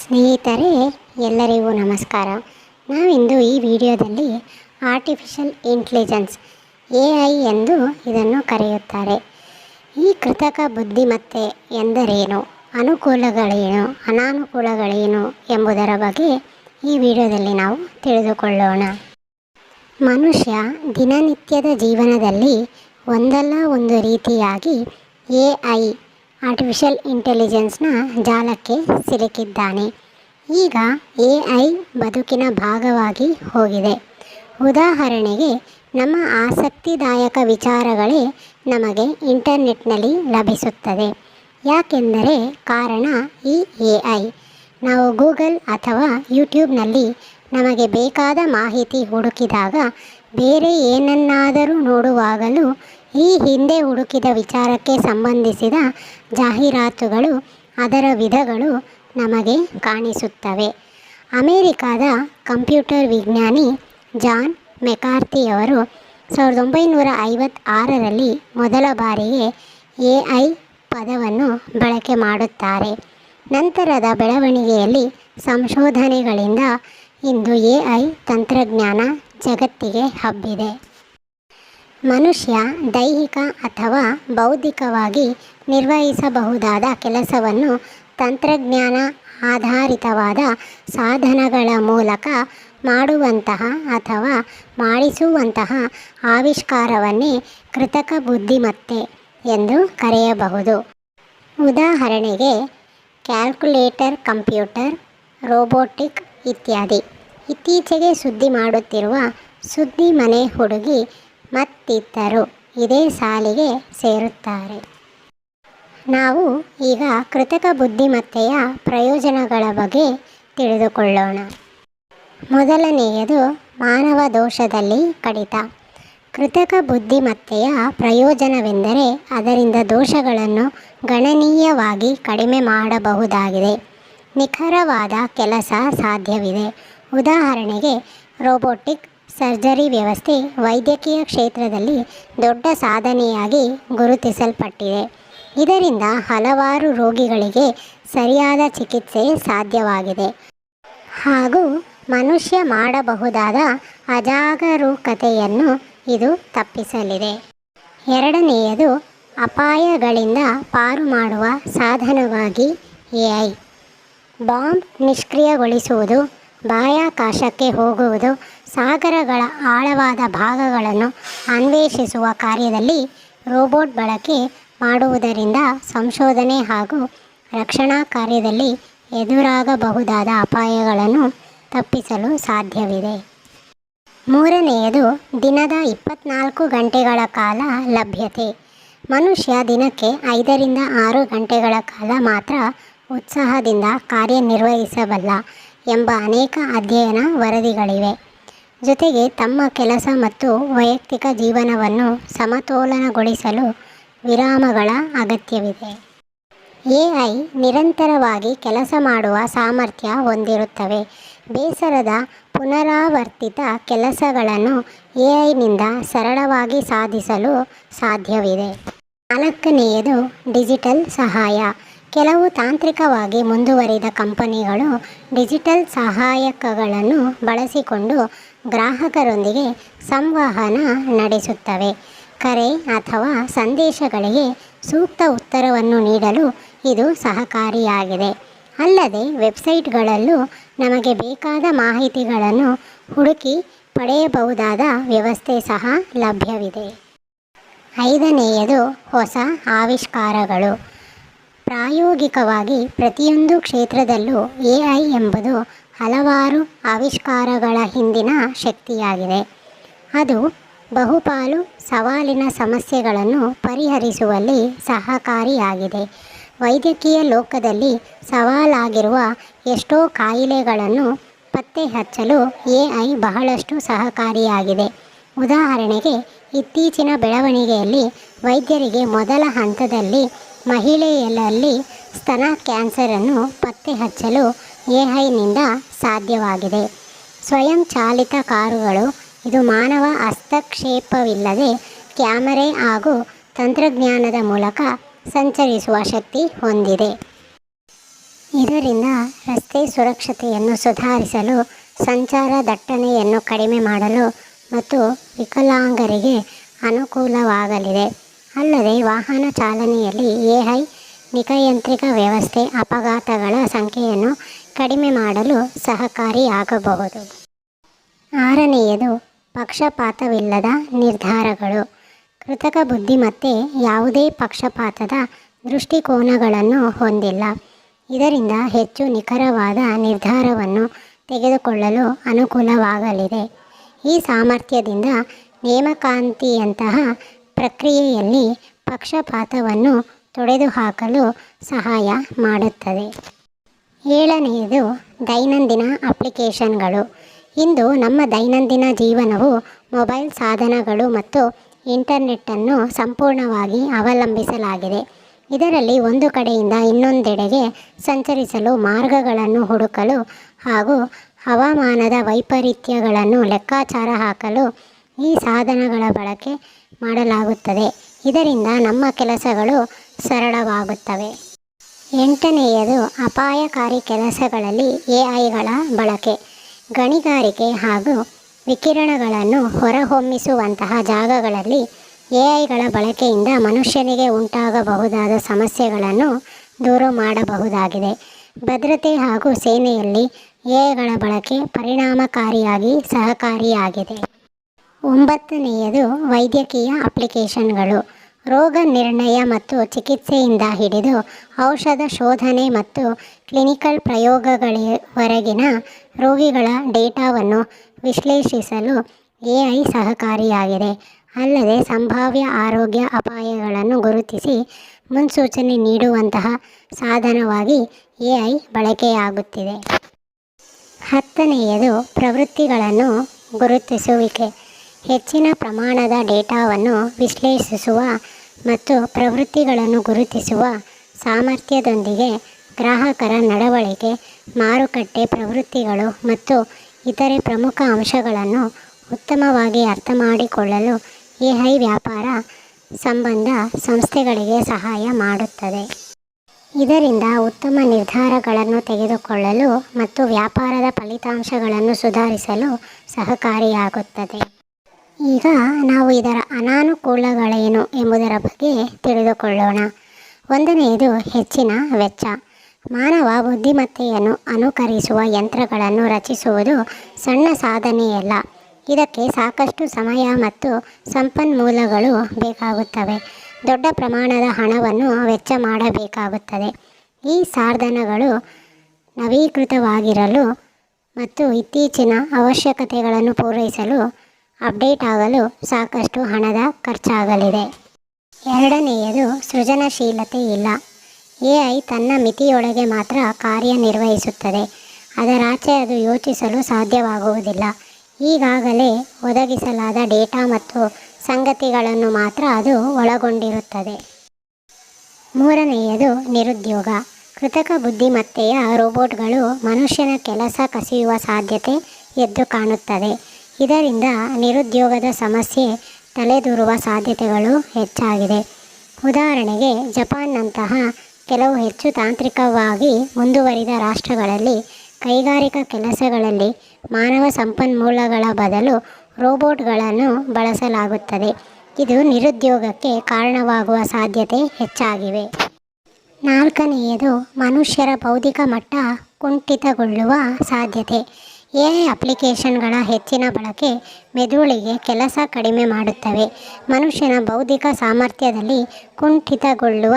ಸ್ನೇಹಿತರೆ, ಎಲ್ಲರಿಗೂ ನಮಸ್ಕಾರ. ನಾವಿಂದು ಈ ವಿಡಿಯೋದಲ್ಲಿ ಆರ್ಟಿಫಿಷಿಯಲ್ ಇಂಟೆಲಿಜೆನ್ಸ್ ಎ ಐ ಎಂದು ಇದನ್ನು ಕರೆಯುತ್ತಾರೆ. ಈ ಕೃತಕ ಬುದ್ಧಿಮತ್ತೆ ಎಂದರೇನು? ಅನುಕೂಲಗಳೇನು? ಅನಾನುಕೂಲಗಳೇನು ಎಂಬುದರ ಬಗ್ಗೆ ಈ ವಿಡಿಯೋದಲ್ಲಿ ನಾವು ತಿಳಿದುಕೊಳ್ಳೋಣ. ಮನುಷ್ಯ ದಿನನಿತ್ಯದ ಜೀವನದಲ್ಲಿ ಒಂದಲ್ಲ ಒಂದು ರೀತಿಯಾಗಿ ಎ ಐ ಆರ್ಟಿಫಿಷಿಯಲ್ ಇಂಟೆಲಿಜೆನ್ಸ್ನ ಜಾಲಕ್ಕೆ ಸಿಲುಕಿದ್ದಾನೆ. ಈಗ ಎ ಐ ಬದುಕಿನ ಭಾಗವಾಗಿ ಹೋಗಿದೆ. ಉದಾಹರಣೆಗೆ, ನಮ್ಮ ಆಸಕ್ತಿದಾಯಕ ವಿಚಾರಗಳೇ ನಮಗೆ ಇಂಟರ್ನೆಟ್ನಲ್ಲಿ ಲಭಿಸುತ್ತದೆ. ಯಾಕೆಂದರೆ ಕಾರಣ ಈ ಎ ಐ ನಾವು ಗೂಗಲ್ ಅಥವಾ ಯೂಟ್ಯೂಬ್ನಲ್ಲಿ ನಮಗೆ ಬೇಕಾದ ಮಾಹಿತಿ ಹುಡುಕಿದಾಗ ಬೇರೆ ಏನನ್ನಾದರೂ ನೋಡುವಾಗಲೂ ಈ ಹಿಂದೆ ಹುಡುಕಿದ ವಿಚಾರಕ್ಕೆ ಸಂಬಂಧಿಸಿದ ಜಾಹೀರಾತುಗಳು, ಅದರ ವಿಧಗಳು ನಮಗೆ ಕಾಣಿಸುತ್ತವೆ. ಅಮೇರಿಕಾದ ಕಂಪ್ಯೂಟರ್ ವಿಜ್ಞಾನಿ ಜಾನ್ ಮೆಕಾರ್ತಿಯವರು ಸಾವಿರದ ಒಂಬೈನೂರ ಐವತ್ತಾರರಲ್ಲಿ ಮೊದಲ ಬಾರಿಗೆ ಎ ಐ ಪದವನ್ನು ಬಳಕೆ ಮಾಡುತ್ತಾರೆ. ನಂತರದ ಬೆಳವಣಿಗೆಯಲ್ಲಿ ಸಂಶೋಧನೆಗಳಿಂದ ಇಂದು ಎ ಐ ತಂತ್ರಜ್ಞಾನ ಜಗತ್ತಿಗೆ ಹಬ್ಬಿದೆ. ಮನುಷ್ಯ ದೈಹಿಕ ಅಥವಾ ಬೌದ್ಧಿಕವಾಗಿ ನಿರ್ವಹಿಸಬಹುದಾದ ಕೆಲಸವನ್ನು ತಂತ್ರಜ್ಞಾನ ಆಧಾರಿತವಾದ ಸಾಧನಗಳ ಮೂಲಕ ಮಾಡುವಂತಹ ಅಥವಾ ಮಾಡಿಸುವಂತಹ ಆವಿಷ್ಕಾರವನ್ನೇ ಕೃತಕ ಬುದ್ಧಿಮತ್ತೆ ಎಂದು ಕರೆಯಬಹುದು. ಉದಾಹರಣೆಗೆ, ಕ್ಯಾಲ್ಕುಲೇಟರ್, ಕಂಪ್ಯೂಟರ್, ರೋಬೋಟಿಕ್ ಇತ್ಯಾದಿ. ಇತ್ತೀಚೆಗೆ ಸುದ್ದಿ ಮಾಡುತ್ತಿರುವ ಸುದ್ದಿ ಮನೆ ಹುಡುಗಿ ಮತ್ತಿತರರು ಇದೇ ಸಾಲಿಗೆ ಸೇರುತ್ತಾರೆ. ನಾವು ಈಗ ಕೃತಕ ಬುದ್ಧಿಮತ್ತೆಯ ಪ್ರಯೋಜನಗಳ ಬಗ್ಗೆ ತಿಳಿದುಕೊಳ್ಳೋಣ. ಮೊದಲನೆಯದು ಮಾನವ ದೋಷದಲ್ಲಿ ಕಡಿತ. ಕೃತಕ ಬುದ್ಧಿಮತ್ತೆಯ ಪ್ರಯೋಜನವೆಂದರೆ ಅದರಿಂದ ದೋಷಗಳನ್ನು ಗಣನೀಯವಾಗಿ ಕಡಿಮೆ ಮಾಡಬಹುದಾಗಿದೆ. ನಿಖರವಾದ ಕೆಲಸ ಸಾಧ್ಯವಿದೆ. ಉದಾಹರಣೆಗೆ, ರೋಬೋಟಿಕ್ ಸರ್ಜರಿ ವ್ಯವಸ್ಥೆ ವೈದ್ಯಕೀಯ ಕ್ಷೇತ್ರದಲ್ಲಿ ದೊಡ್ಡ ಸಾಧನೆಯಾಗಿ ಗುರುತಿಸಲ್ಪಟ್ಟಿದೆ. ಇದರಿಂದ ಹಲವಾರು ರೋಗಿಗಳಿಗೆ ಸರಿಯಾದ ಚಿಕಿತ್ಸೆ ಸಾಧ್ಯವಾಗಿದೆ. ಹಾಗೂ ಮನುಷ್ಯ ಮಾಡಬಹುದಾದ ಅಜಾಗರೂಕತೆಯನ್ನು ಇದು ತಪ್ಪಿಸಲಿದೆ. ಎರಡನೆಯದು, ಅಪಾಯಗಳಿಂದ ಪಾರು ಮಾಡುವ ಸಾಧನವಾಗಿ ಎ ಬಾಂಬ್ ನಿಷ್ಕ್ರಿಯಗೊಳಿಸುವುದು, ಬಾಹ್ಯಾಕಾಶಕ್ಕೆ ಹೋಗುವುದು ಸಾಗರಗಳ ಆಳವಾದ ಭಾಗಗಳನ್ನು ಅನ್ವೇಷಿಸುವ ಕಾರ್ಯದಲ್ಲಿ ರೋಬೋಟ್ ಬಳಕೆ ಮಾಡುವುದರಿಂದ ಸಂಶೋಧನೆ ಹಾಗೂ ರಕ್ಷಣಾ ಕಾರ್ಯದಲ್ಲಿ ಎದುರಾಗಬಹುದಾದ ಅಪಾಯಗಳನ್ನು ತಪ್ಪಿಸಲು ಸಾಧ್ಯವಿದೆ. ಮೂರನೆಯದು, ದಿನದ ಇಪ್ಪತ್ನಾಲ್ಕು ಗಂಟೆಗಳ ಕಾಲ ಲಭ್ಯತೆ. ಮನುಷ್ಯ ದಿನಕ್ಕೆ ಐದರಿಂದ ಆರು ಗಂಟೆಗಳ ಕಾಲ ಮಾತ್ರ ಉತ್ಸಾಹದಿಂದ ಕಾರ್ಯನಿರ್ವಹಿಸಬಲ್ಲ ಎಂಬ ಅನೇಕ ಅಧ್ಯಯನ ವರದಿಗಳಿವೆ. ಜೊತೆಗೆ ತಮ್ಮ ಕೆಲಸ ಮತ್ತು ವೈಯಕ್ತಿಕ ಜೀವನವನ್ನು ಸಮತೋಲನಗೊಳಿಸಲು ವಿರಾಮಗಳ ಅಗತ್ಯವಿದೆ. ಎ ಐ ನಿರಂತರವಾಗಿ ಕೆಲಸ ಮಾಡುವ ಸಾಮರ್ಥ್ಯ ಹೊಂದಿರುತ್ತವೆ. ಬೇಸರದ ಪುನರಾವರ್ತಿತ ಕೆಲಸಗಳನ್ನು ಎ ಐನಿಂದ ಸರಳವಾಗಿ ಸಾಧಿಸಲು ಸಾಧ್ಯವಿದೆ. ನಾಲ್ಕನೆಯದು ಡಿಜಿಟಲ್ ಸಹಾಯ. ಕೆಲವು ತಾಂತ್ರಿಕವಾಗಿ ಮುಂದುವರಿದ ಕಂಪನಿಗಳು ಡಿಜಿಟಲ್ ಸಹಾಯಕಗಳನ್ನು ಬಳಸಿಕೊಂಡು ಗ್ರಾಹಕರೊಂದಿಗೆ ಸಂವಹನ ನಡೆಸುತ್ತವೆ. ಕರೆ ಅಥವಾ ಸಂದೇಶಗಳಿಗೆ ಸೂಕ್ತ ಉತ್ತರವನ್ನು ನೀಡಲು ಇದು ಸಹಕಾರಿಯಾಗಿದೆ. ಅಲ್ಲದೆ ವೆಬ್ಸೈಟ್ಗಳಲ್ಲೂ ನಮಗೆ ಬೇಕಾದ ಮಾಹಿತಿಗಳನ್ನು ಹುಡುಕಿ ಪಡೆಯಬಹುದಾದ ವ್ಯವಸ್ಥೆ ಸಹ ಲಭ್ಯವಿದೆ. ಐದನೆಯದು ಹೊಸ ಆವಿಷ್ಕಾರಗಳು. ಪ್ರಾಯೋಗಿಕವಾಗಿ ಪ್ರತಿಯೊಂದು ಕ್ಷೇತ್ರದಲ್ಲೂ ಎ ಐ ಎಂಬುದು ಹಲವಾರು ಆವಿಷ್ಕಾರಗಳ ಹಿಂದಿನ ಶಕ್ತಿಯಾಗಿದೆ. ಅದು ಬಹುಪಾಲು ಸವಾಲಿನ ಸಮಸ್ಯೆಗಳನ್ನು ಪರಿಹರಿಸುವಲ್ಲಿ ಸಹಕಾರಿಯಾಗಿದೆ. ವೈದ್ಯಕೀಯ ಲೋಕದಲ್ಲಿ ಸವಾಲಾಗಿರುವ ಎಷ್ಟೋ ಕಾಯಿಲೆಗಳನ್ನು ಪತ್ತೆ ಹಚ್ಚಲು ಎ ಐ ಬಹಳಷ್ಟು ಸಹಕಾರಿಯಾಗಿದೆ. ಉದಾಹರಣೆಗೆ, ಇತ್ತೀಚಿನ ಬೆಳವಣಿಗೆಯಲ್ಲಿ ವೈದ್ಯರಿಗೆ ಮೊದಲ ಹಂತದಲ್ಲಿ ಮಹಿಳೆಯರಲ್ಲಿ ಸ್ತನ ಕ್ಯಾನ್ಸರನ್ನು ಪತ್ತೆ ಹಚ್ಚಲು ಎ ಐನಿಂದ ಸಾಧ್ಯವಾಗಿದೆ ಸ್ವಯಂಚಾಲಿತ ಕಾರುಗಳು, ಇದು ಮಾನವ ಹಸ್ತಕ್ಷೇಪವಿಲ್ಲದೆ ಕ್ಯಾಮರೆ ಹಾಗೂ ತಂತ್ರಜ್ಞಾನದ ಮೂಲಕ ಸಂಚರಿಸುವ ಶಕ್ತಿ ಹೊಂದಿದೆ. ಇದರಿಂದ ರಸ್ತೆ ಸುರಕ್ಷತೆಯನ್ನು ಸುಧಾರಿಸಲು, ಸಂಚಾರ ದಟ್ಟಣೆಯನ್ನು ಕಡಿಮೆ ಮಾಡಲು ಮತ್ತು ವಿಕಲಾಂಗರಿಗೆ ಅನುಕೂಲವಾಗಲಿದೆ. ಅಲ್ಲದೆ ವಾಹನ ಚಾಲನೆಯಲ್ಲಿ ಎಐ ನಿಕಯಂತ್ರಿಕ ವ್ಯವಸ್ಥೆ ಅಪಘಾತಗಳ ಸಂಖ್ಯೆಯನ್ನು ಕಡಿಮೆ ಮಾಡಲು ಸಹಕಾರಿಯಾಗಬಹುದು. ಆರನೆಯದು, ಪಕ್ಷಪಾತವಿಲ್ಲದ ನಿರ್ಧಾರಗಳು. ಕೃತಕ ಬುದ್ಧಿಮತ್ತೆ ಯಾವುದೇ ಪಕ್ಷಪಾತದ ದೃಷ್ಟಿಕೋನಗಳನ್ನು ಹೊಂದಿಲ್ಲ. ಇದರಿಂದ ಹೆಚ್ಚು ನಿಖರವಾದ ನಿರ್ಧಾರವನ್ನು ತೆಗೆದುಕೊಳ್ಳಲು ಅನುಕೂಲವಾಗಲಿದೆ. ಈ ಸಾಮರ್ಥ್ಯದಿಂದ ನೇಮಕಾಂತಿಯಂತಹ ಪ್ರಕ್ರಿಯೆಯಲ್ಲಿ ಪಕ್ಷಪಾತವನ್ನು ತೊಡೆದುಹಾಕಲು ಸಹಾಯ ಮಾಡುತ್ತದೆ. ಏಳನೆಯದು ದೈನಂದಿನ ಅಪ್ಲಿಕೇಶನ್ಗಳು. ಇಂದು ನಮ್ಮ ದೈನಂದಿನ ಜೀವನವು ಮೊಬೈಲ್ ಸಾಧನಗಳು ಮತ್ತು ಇಂಟರ್ನೆಟ್ಟನ್ನು ಸಂಪೂರ್ಣವಾಗಿ ಅವಲಂಬಿಸಲಾಗಿದೆ. ಇದರಲ್ಲಿ ಒಂದು ಕಡೆಯಿಂದ ಇನ್ನೊಂದೆಡೆಗೆ ಸಂಚರಿಸಲು ಮಾರ್ಗಗಳನ್ನು ಹುಡುಕಲು ಹಾಗೂ ಹವಾಮಾನದ ವೈಪರೀತ್ಯಗಳನ್ನು ಲೆಕ್ಕಾಚಾರ ಹಾಕಲು ಈ ಸಾಧನಗಳ ಬಳಕೆ ಮಾಡಲಾಗುತ್ತದೆ. ಇದರಿಂದ ನಮ್ಮ ಕೆಲಸಗಳು ಸರಳವಾಗುತ್ತವೆ. ಎಂಟನೆಯದು ಅಪಾಯಕಾರಿ ಕೆಲಸಗಳಲ್ಲಿ ಎಐಗಳ ಬಳಕೆ. ಗಣಿಗಾರಿಕೆ ಹಾಗೂ ವಿಕಿರಣಗಳನ್ನು ಹೊರಹೊಮ್ಮಿಸುವಂತಹ ಜಾಗಗಳಲ್ಲಿ ಎಐಗಳ ಬಳಕೆಯಿಂದ ಮನುಷ್ಯನಿಗೆ ಉಂಟಾಗಬಹುದಾದ ಸಮಸ್ಯೆಗಳನ್ನು ದೂರು ಮಾಡಬಹುದಾಗಿದೆ. ಭದ್ರತೆ ಹಾಗೂ ಸೇನೆಯಲ್ಲಿ ಎಐಗಳ ಬಳಕೆ ಪರಿಣಾಮಕಾರಿಯಾಗಿ ಸಹಕಾರಿಯಾಗಿದೆ. ಒಂಬತ್ತನೆಯದು ವೈದ್ಯಕೀಯ ಅಪ್ಲಿಕೇಶನ್ಗಳು. ರೋಗ ನಿರ್ಣಯ ಮತ್ತು ಚಿಕಿತ್ಸೆಯಿಂದ ಹಿಡಿದು ಔಷಧ ಶೋಧನೆ ಮತ್ತು ಕ್ಲಿನಿಕಲ್ ಪ್ರಯೋಗಗಳವರೆಗಿನ ರೋಗಿಗಳ ಡೇಟಾವನ್ನು ವಿಶ್ಲೇಷಿಸಲು ಎಐ ಸಹಕಾರಿಯಾಗಿದೆ. ಅಲ್ಲದೆ ಸಂಭಾವ್ಯ ಆರೋಗ್ಯ ಅಪಾಯಗಳನ್ನು ಗುರುತಿಸಿ ಮುನ್ಸೂಚನೆ ನೀಡುವಂತಹ ಸಾಧನವಾಗಿ ಎಐ ಬಳಕೆಯಾಗುತ್ತಿದೆ. ಹತ್ತನೆಯದು ಪ್ರವೃತ್ತಿಗಳನ್ನು ಗುರುತಿಸುವಿಕೆ. ಹೆಚ್ಚಿನ ಪ್ರಮಾಣದ ಡೇಟಾವನ್ನು ವಿಶ್ಲೇಷಿಸುವ ಮತ್ತು ಪ್ರವೃತ್ತಿಗಳನ್ನು ಗುರುತಿಸುವ ಸಾಮರ್ಥ್ಯದೊಂದಿಗೆ ಗ್ರಾಹಕರ ನಡವಳಿಕೆ, ಮಾರುಕಟ್ಟೆ ಪ್ರವೃತ್ತಿಗಳು ಮತ್ತು ಇತರೆ ಪ್ರಮುಖ ಅಂಶಗಳನ್ನು ಉತ್ತಮವಾಗಿ ಅರ್ಥಮಾಡಿಕೊಳ್ಳಲು ಐ ವ್ಯಾಪಾರ ಸಂಬಂಧ ಸಂಸ್ಥೆಗಳಿಗೆ ಸಹಾಯ ಮಾಡುತ್ತದೆ. ಇದರಿಂದ ಉತ್ತಮ ನಿರ್ಧಾರಗಳನ್ನು ತೆಗೆದುಕೊಳ್ಳಲು ಮತ್ತು ವ್ಯಾಪಾರದ ಫಲಿತಾಂಶಗಳನ್ನು ಸುಧಾರಿಸಲು ಸಹಕಾರಿಯಾಗುತ್ತದೆ. ಈಗ ನಾವು ಇದರ ಅನಾನುಕೂಲಗಳೇನು ಎಂಬುದರ ಬಗ್ಗೆ ತಿಳಿದುಕೊಳ್ಳೋಣ. ಒಂದನೆಯದು ಹೆಚ್ಚಿನ ವೆಚ್ಚ. ಮಾನವ ಬುದ್ಧಿಮತ್ತೆಯನ್ನು ಅನುಕರಿಸುವ ಯಂತ್ರಗಳನ್ನು ರಚಿಸುವುದು ಸಣ್ಣ ಸಾಧನೆಯಲ್ಲ. ಇದಕ್ಕೆ ಸಾಕಷ್ಟು ಸಮಯ ಮತ್ತು ಸಂಪನ್ಮೂಲಗಳು ಬೇಕಾಗುತ್ತವೆ. ದೊಡ್ಡ ಪ್ರಮಾಣದ ಹಣವನ್ನು ವೆಚ್ಚ ಮಾಡಬೇಕಾಗುತ್ತದೆ. ಈ ಸಾಧನಗಳು ನವೀಕೃತವಾಗಿರಲು ಮತ್ತು ಇತ್ತೀಚಿನ ಅವಶ್ಯಕತೆಗಳನ್ನು ಪೂರೈಸಲು ಅಪ್ಡೇಟ್ ಆಗಲು ಸಾಕಷ್ಟು ಹಣದ ಖರ್ಚಾಗಲಿದೆ. ಎರಡನೆಯದು ಸೃಜನಶೀಲತೆ ಇಲ್ಲ. ಎಐ ತನ್ನ ಮಿತಿಯೊಳಗೆ ಮಾತ್ರ ಕಾರ್ಯನಿರ್ವಹಿಸುತ್ತದೆ. ಅದರಾಚೆ ಅದು ಯೋಚಿಸಲು ಸಾಧ್ಯವಾಗುವುದಿಲ್ಲ. ಈಗಾಗಲೇ ಒದಗಿಸಲಾದ ಡೇಟಾ ಮತ್ತು ಸಂಗತಿಗಳನ್ನು ಮಾತ್ರ ಅದು ಒಳಗೊಂಡಿರುತ್ತದೆ. ಮೂರನೆಯದು ನಿರುದ್ಯೋಗ. ಕೃತಕ ಬುದ್ಧಿಮತ್ತೆಯ ರೋಬೋಟ್ಗಳು ಮನುಷ್ಯನ ಕೆಲಸ ಕಸಿಯುವ ಸಾಧ್ಯತೆ ಎದ್ದು ಕಾಣುತ್ತದೆ. ಇದರಿಂದ ನಿರುದ್ಯೋಗದ ಸಮಸ್ಯೆ ತಲೆದೂರುವ ಸಾಧ್ಯತೆಗಳು ಹೆಚ್ಚಾಗಿದೆ. ಉದಾಹರಣೆಗೆ, ಜಪಾನ್ನಂತಹ ಕೆಲವು ಹೆಚ್ಚು ತಾಂತ್ರಿಕವಾಗಿ ಮುಂದುವರಿದ ರಾಷ್ಟ್ರಗಳಲ್ಲಿ ಕೈಗಾರಿಕಾ ಕೆಲಸಗಳಲ್ಲಿ ಮಾನವ ಸಂಪನ್ಮೂಲಗಳ ಬದಲು ರೋಬೋಟ್ಗಳನ್ನು ಬಳಸಲಾಗುತ್ತದೆ. ಇದು ನಿರುದ್ಯೋಗಕ್ಕೆ ಕಾರಣವಾಗುವ ಸಾಧ್ಯತೆ ಹೆಚ್ಚಾಗಿವೆ. ನಾಲ್ಕನೆಯದು ಮನುಷ್ಯರ ಬೌದ್ಧಿಕ ಮಟ್ಟ ಕುಂಠಿತಗೊಳ್ಳುವ ಸಾಧ್ಯತೆ. ಎಐ ಅಪ್ಲಿಕೇಶನ್ಗಳ ಹೆಚ್ಚಿನ ಬಳಕೆ ಮೆದುಳಿಗೆ ಕೆಲಸ ಕಡಿಮೆ ಮಾಡುತ್ತವೆ. ಮನುಷ್ಯನ ಬೌದ್ಧಿಕ ಸಾಮರ್ಥ್ಯದಲ್ಲಿ ಕುಂಠಿತಗೊಳ್ಳುವ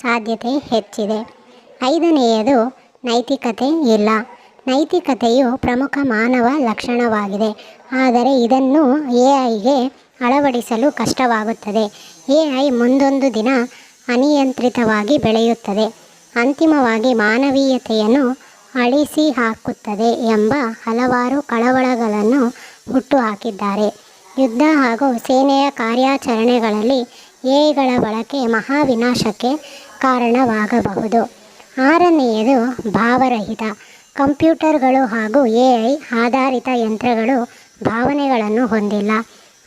ಸಾಧ್ಯತೆ ಹೆಚ್ಚಿದೆ. ಐದನೆಯದು, ನೈತಿಕತೆ ಇಲ್ಲ. ನೈತಿಕತೆಯು ಪ್ರಮುಖ ಮಾನವ ಲಕ್ಷಣವಾಗಿದೆ. ಆದರೆ ಇದನ್ನು ಎಐಗೆ ಅಳವಡಿಸಲು ಕಷ್ಟವಾಗುತ್ತದೆ. ಎಐ ಮುಂದೊಂದು ದಿನ ಅನಿಯಂತ್ರಿತವಾಗಿ ಬೆಳೆಯುತ್ತದೆ. ಅಂತಿಮವಾಗಿ ಮಾನವೀಯತೆಯನ್ನು ಅಳಿಸಿ ಹಾಕುತ್ತದೆ ಎಂಬ ಹಲವಾರು ಕಳವಳಗಳನ್ನು ಹುಟ್ಟುಹಾಕಿದ್ದಾರೆ. ಯುದ್ಧ ಹಾಗೂ ಸೇನೆಯ ಕಾರ್ಯಾಚರಣೆಗಳಲ್ಲಿ ಏಗಳ ಬಳಕೆ ಮಹಾ ವಿನಾಶಕ್ಕೆ ಕಾರಣವಾಗಬಹುದು. ಆರನೆಯದು ಭಾವರಹಿತ. ಕಂಪ್ಯೂಟರ್ಗಳು ಹಾಗೂ ಎ ಐ ಆಧಾರಿತ ಯಂತ್ರಗಳು ಭಾವನೆಗಳನ್ನು ಹೊಂದಿಲ್ಲ.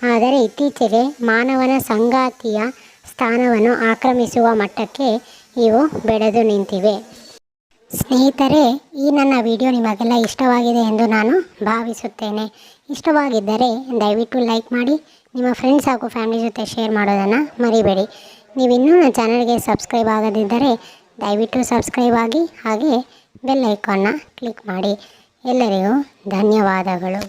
ಆದರೆ ಇತ್ತೀಚೆಗೆ ಮಾನವನ ಸಂಗಾತಿಯ ಸ್ಥಾನವನ್ನು ಆಕ್ರಮಿಸುವ ಮಟ್ಟಕ್ಕೆ ಇವು ಬೆಳೆದು ನಿಂತಿವೆ. ಸ್ನೇಹಿತರೆ, ಈ ನನ್ನ ವಿಡಿಯೋ ನಿಮಗೆಲ್ಲ ಇಷ್ಟವಾಗಿದೆ ಎಂದು ನಾನು ಭಾವಿಸುತ್ತೇನೆ. ಇಷ್ಟವಾಗಿದ್ದರೆ ದಯವಿಟ್ಟು ಲೈಕ್ ಮಾಡಿ, ನಿಮ್ಮ ಫ್ರೆಂಡ್ಸ್ ಹಾಗೂ ಫ್ಯಾಮಿಲಿ ಜೊತೆ ಶೇರ್ ಮಾಡೋದನ್ನು ಮರಿಬೇಡಿ. ನೀವು ಇನ್ನೂ ನನ್ನ ಚಾನಲ್ಗೆ ಸಬ್ಸ್ಕ್ರೈಬ್ ಆಗದಿದ್ದರೆ ದಯವಿಟ್ಟು ಸಬ್ಸ್ಕ್ರೈಬ್ ಆಗಿ ಹಾಗೆ ಬೆಲ್ ಐಕಾನ್ನ ಕ್ಲಿಕ್ ಮಾಡಿ. ಎಲ್ಲರಿಗೂ ಧನ್ಯವಾದಗಳು.